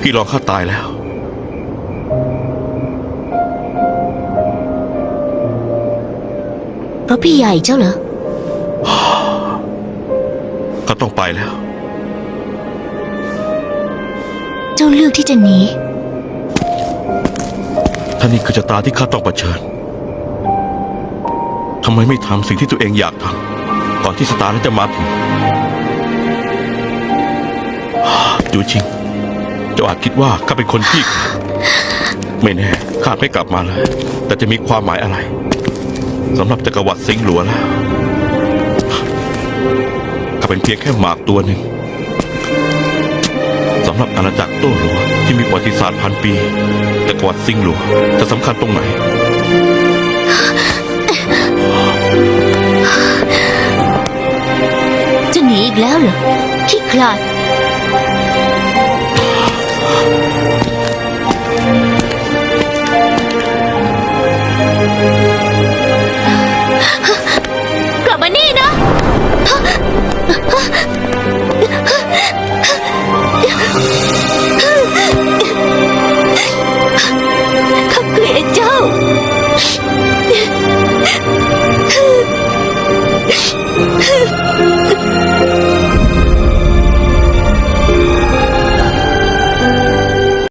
พี่รองข้าตายแล้ว เพราะพี่ใหญ่เจ้าเหรอก็ต้องไปแล้ว เจ้าเลือกที่จะหนีถ้านี่คือชะตาที่ข้าต้องเผชิญทำไมไม่ทำสิ่งที่ตัวเองอยากทำก่อนที่สตาร์นั้นจะมาถึงดู จริง เจ้าอาจคิดว่าข้าเป็นคนขี้ขลาดไม่แน่ข้าไม่กลับมาเลย แต่จะมีความหมายอะไรสำหรับจักรวรรดิสิงห์หลวงแล้วข้าเป็นเพียงแค่หมากตัวหนึ่งสำหรับอาณาจักรโต้หลวงที่มีประวัติศาสตร์พันปีจักรวรรดิสิงห์หลวงจะสำคัญตรงไหนจะหนีอีกแล้วเหรอขี้ขลาด ลับมานี่นะ